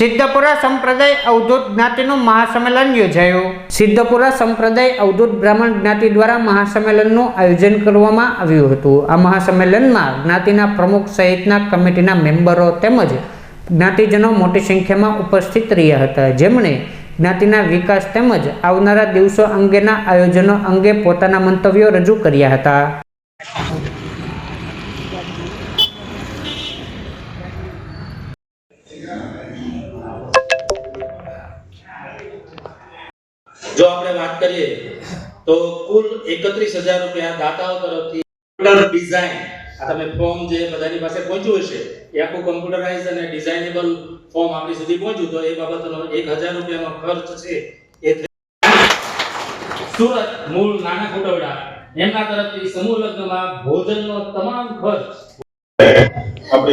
સિદ્ધપુરા સંપ્રદાય અવધૂત જ્ઞાતિનું મહાસંમેલન યોજાયું. સિદ્ધપુરા સંપ્રદાય અવધૂત બ્રાહ્મણ જ્ઞાતિ દ્વારા મહાસંમેલનનું આયોજન કરવામાં આવ્યું હતું. આ મહાસંમેલનમાં જ્ઞાતિના પ્રમુખ સહિતના કમિટીના મેમ્બરો તેમજ જ્ઞાતિજનો મોટી સંખ્યામાં ઉપસ્થિત રહ્યા હતા. જેમણે જ્ઞાતિના વિકાસ તેમજ આવનારા દિવસો અંગેના આયોજનો અંગે પોતાના મંતવ્યો રજૂ કર્યા હતા. જો આપણે વાત કરીએ, તો કુલ એકત્રીસ હજાર રૂપિયા દાતાઓ તરફથી ડિઝાઇન આ તમે ફોર્મ જે બધાની પાસે પહોંચ્યું હશે, એ આખું કમ્પ્યુટરાઇઝ અને ડિઝાઇનેબલ ફોર્મ આપણી સુધી પહોંચ્યું, તો એ બાબતનો એક હજાર રૂપિયાનો ખર્ચ છે એ સુરત મૂળ નાના ખોટવડા, એમના તરફથી સમૂહ લગ્નમાં ભોજનનો તમામ ખર્ચ. આપણે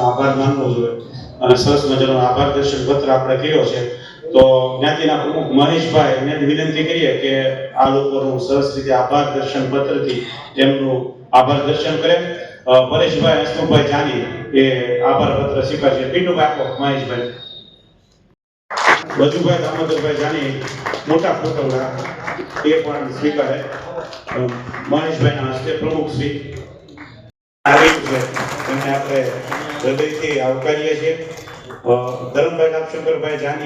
આભાર માનવો જોઈએ. અને સરસ મજાનો આભાર દર્શક પત્ર આપણે કર્યો છે. તો જ્ઞાતિના પ્રમુખ મહેશભાઈ એમને વિનંતી કરીએ કે આ લોકોનું સરસ રીતે આભાર દર્શન પત્રથી એમનું આભાર દર્શન કરે. પરેશભાઈ હસમુખભાઈ જાની એ આભાર પત્ર સ્વીકારશે. પિન્ટુભાઈ કાકો, મહેશભાઈ. બધુભાઈ દામોદરભાઈ જાની મોટા ફોટોગ્રાફ એ પણ સ્વીકારે. મહેશભાઈ મહેશભાઈના હસ્તે પ્રમુખ શ્રી આવી છે એમને આપણે હૃદયથી આવકારીએ છીએ. ધરમભાઈ રામશંકરભાઈ જાની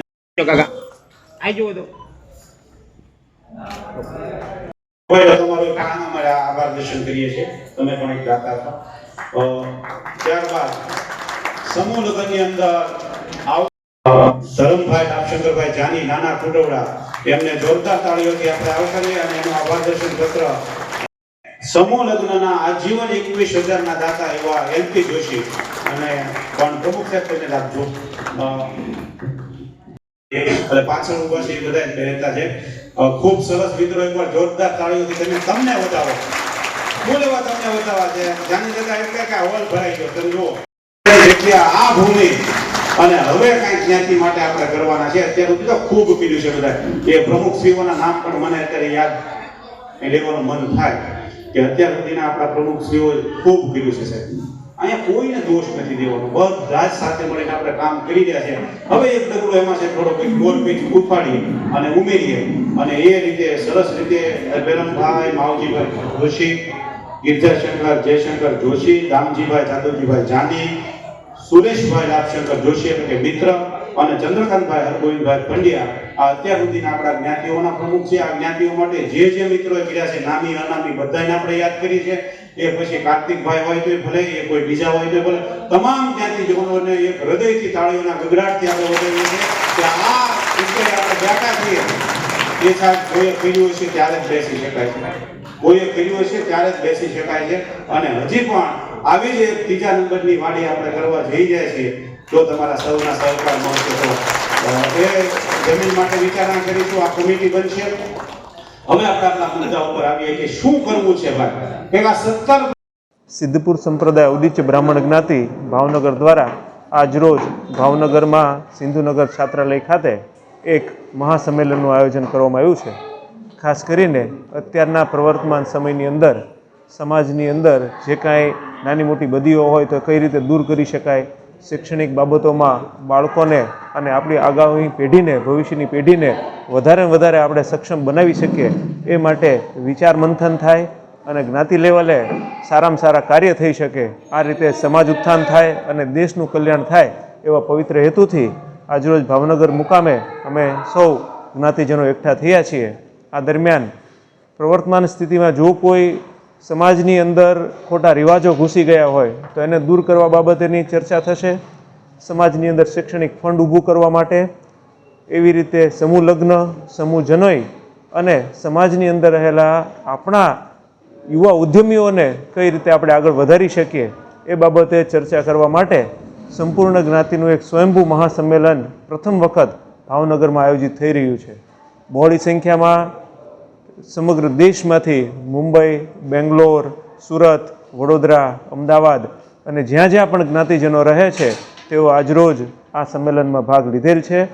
કોઈ તમારો કામ અમારે આભાર દર્શન કરીએ છીએ. તમે પણ એક દાતા છો. ત્યારબાદ સમૂહ લગ્નની અંદર ધરમભાઈ લાભશંકરભાઈ જાની, નાના ખુટવડા, એમને જોરદાર તાળીઓથી આપણે આવકારીએ અને એનું આભાર દર્શન પત્ર. સમૂહ લગ્નના આજીવન એકવીસ હજારના દાતા એવા એલપી જોશી અને પણ પ્રમુખ સાહેબ તમે રાખજો અ, એટલે પાછળ ઊભા છે એ બધા જ છે. ખૂબ સરસ મિત્રો એકવાર જોરદાર તાળીઓથી તમે તમને બતાવો બોલ એવા તમને બતાવા છે. જાણી જતા એમ કે હોલ ભરાઈ ગયો. તમે જુઓ. એટલે આ ભૂમિ અને હવે કઈ જ્ઞાતિ માટે આપણે કરવાના છે. અત્યારે તો ખૂબ પીડ્યું છે બધા એ પ્રમુખ શ્રીઓના નામ પણ મને અત્યારે યાદ લેવાનું મન થાય કે અત્યાર સુધીના આપણા પ્રમુખ શ્રીઓ ખૂબ કર્યું છે સાહેબ. અહીંયા કોઈને દોષ નથી દેવાનો. બધા જ સાથે મળીને આપણે કામ કરી રહ્યા છે હવે એક ડગલું એમાં છે, થોડો કંઈક ગોળ પીચ ઉપાડીએ અને ઉમેરીએ. અને એ રીતે, સરસ રીતે બેરમભાઈ માવજીભાઈ જોશી ગિરજાશંકર જયશંકર જોશી, દામજીભાઈ, જાદવજીભાઈ જાની સુરેશભાઈ રાજશંકર જોશી એટલે કે મિત્ર અને ચંદ્રકાંતભાઈ હરગોવિંદભાઈ પંડ્યા અત્યાર સુધીના આપણા જ્ઞાતિઓના પ્રમુખ છે. આ જ્ઞાતિઓ માટે જે જે મિત્રોએ કર્યા છે, નામી, અનામી, બધાને આપણે યાદ કરી છે. એ પછી કાર્તિકભાઈ હોય તો ભલે, એ કોઈ બીજા હોય તો ભલે. તમામ જ્ઞાતિજનોને એક હૃદયથી તાળીઓના ગગડાટથી આપણે વધારીએ છીએ કે આ રીતે આપણે બેઠા છીએ. એ સાહેબ કોઈએ કર્યું હશે ત્યારે જ બેસી શકાય છે. કોઈએ કર્યું હશે ત્યારે જ બેસી શકાય છે. અને હજી પણ આવી જ ત્રીજા નંબરની વાડી આપણે કરવા જઈ જાય છીએ. જો તમારા સૌના સહકાર મળશે. તો એ જમીન માટે વિચારણા કરીશું આ કમિટી બનશે. હવે આપણે આપણા મુદ્દા ઉપર આવીએ કે શું કરવું છે ભાઈ? એવા સત્તર સિદ્ધપુર સંપ્રદાય ઉદિચ્ય બ્રાહ્મણ જ્ઞાતિ ભાવનગર દ્વારા આજરોજ ભાવનગરમાં સિંધુનગર છાત્રાલય ખાતે એક મહાસંમેલનનું આયોજન કરવામાં આવ્યું છે. ખાસ કરીને અત્યારના પ્રવર્તમાન સમયની અંદર, સમાજની અંદર જે કાંઈ નાની મોટી બદીઓ હોય તો કઈ રીતે દૂર કરી શકાય શૈક્ષણિક બાબતોમાં બાળકોને અને આપણી આગામી પેઢીને, ભવિષ્યની પેઢીને વધારે વધારે આપણે સક્ષમ બનાવી શકીએ એ માટે વિચાર મંથન થાય અને જ્ઞાતિ લેવલે સારામાં સારા કાર્ય થઈ શકે. આ રીતે સમાજ ઉત્થાન થાય અને દેશનું કલ્યાણ થાય એવા પવિત્ર હેતુથી આજરોજ ભાવનગર મુકામે અમે સૌ જ્ઞાતિજનો એકઠા થયા છીએ. આ દરમિયાન પ્રવર્તમાન સ્થિતિમાં જો કોઈ સમાજની અંદર ખોટા રિવાજો ઘૂસી ગયા હોય, તો એને દૂર કરવા બાબતેની ચર્ચા થશે. સમાજની અંદર શૈક્ષણિક ફંડ ઊભું કરવા માટે એવી રીતે સમૂહ લગ્ન, સમૂહ જનોઈ અને સમાજની અંદર રહેલા આપણા યુવા ઉદ્યમીઓને કઈ રીતે આપણે આગળ વધારી શકીએ, એ બાબતે ચર્ચા કરવા માટે સંપૂર્ણ જ્ઞાતિનું એક સ્વયંભૂ મહાસંમેલન પ્રથમ વખત ભાવનગરમાં આયોજિત થઈ રહ્યું છે. બહોળી સંખ્યામાં સમગ્ર દેશમાંથી મુંબઈ, બેંગ્લોર, સુરત, વડોદરા, અમદાવાદ અને જ્યાં જ્યાં પણ જ્ઞાતિજનો રહે છે, તેઓ આજરોજ આ સંમેલનમાં ભાગ લીધેલ છે.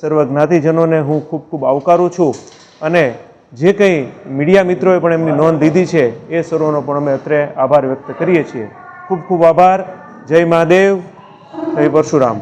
સર્વ જ્ઞાતિજનોને હું ખૂબ ખૂબ આવકારું છું અને જે કંઈ મીડિયા મિત્રોએ પણ એમની નોંધ લીધી છે, એ સર્વનો પણ અમે અત્રે આભાર વ્યક્ત કરીએ છીએ. ખૂબ ખૂબ આભાર. જય મહાદેવ. જય પરશુરામ.